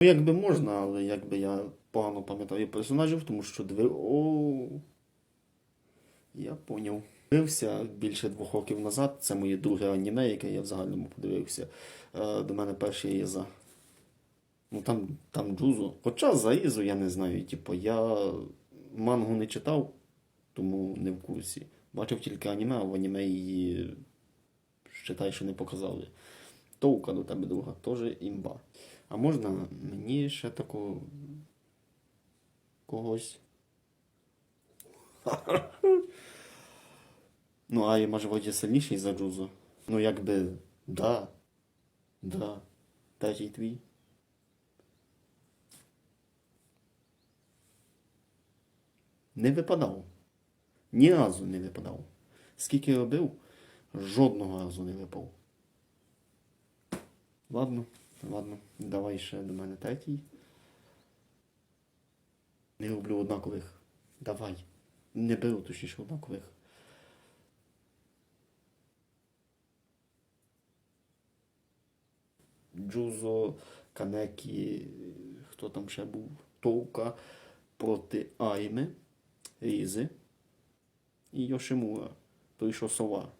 Ну, якби можна, але якби я погано пам'ятаю персонажів, тому що дивив. О. Я поняв. Дивився більше двох років назад. Це моє друге аніме, яке я в загальному подивився. Е, До мене перше є за. Ну там, там Джузо. Хоча за Ізу я не знаю. Типу, я мангу не читав, тому не в курсі. Бачив тільки аніме, а в аніме її считай, що не показали. Товка до тебе друга, теж імба. А можна мені ще таку когось. Ну, а і може воді сильніший за Джузо. Ну, якби, да. Да. Третій твій. Не випадав. Ні разу не випадав. Скільки робив, жодного разу не випав. Ладно, ладно, давай ще до мене третій. Не роблю однакових. Давай. Не беру точніше однакових. Джузо, Канекі, хто там ще був? Тоука проти Айми, Різи і Йошимура. Той, що сова.